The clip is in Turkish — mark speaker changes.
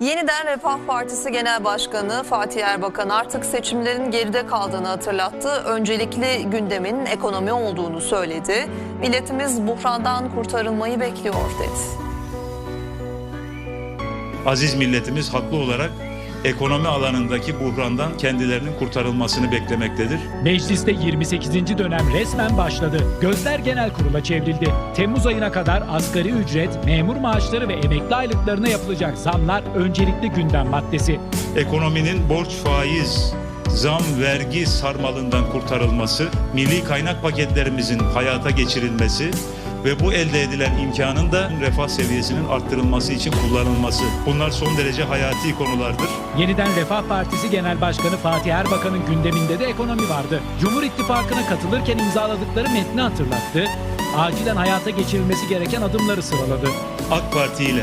Speaker 1: Yeniden Refah Partisi Genel Başkanı Fatih Erbakan artık seçimlerin geride kaldığını hatırlattı. Öncelikli gündemin ekonomi olduğunu söyledi. Milletimiz buhrandan kurtarılmayı bekliyor dedi.
Speaker 2: Aziz milletimiz haklı olarak ekonomi alanındaki buhrandan kendilerinin kurtarılmasını beklemektedir.
Speaker 3: Mecliste 28. dönem resmen başladı. Gözler genel kurula çevrildi. Temmuz ayına kadar asgari ücret, memur maaşları ve emekli aylıklarına yapılacak zamlar öncelikli gündem maddesi.
Speaker 2: Ekonominin borç, faiz, zam, vergi sarmalından kurtarılması, milli kaynak paketlerimizin hayata geçirilmesi ve bu elde edilen imkanın da refah seviyesinin arttırılması için kullanılması. Bunlar son derece hayati konulardır.
Speaker 3: Yeniden Refah Partisi Genel Başkanı Fatih Erbakan'ın gündeminde de ekonomi vardı. Cumhur İttifakı'na katılırken imzaladıkları metni hatırlattı. Acilen hayata geçirilmesi gereken adımları sıraladı.
Speaker 2: AK Parti ile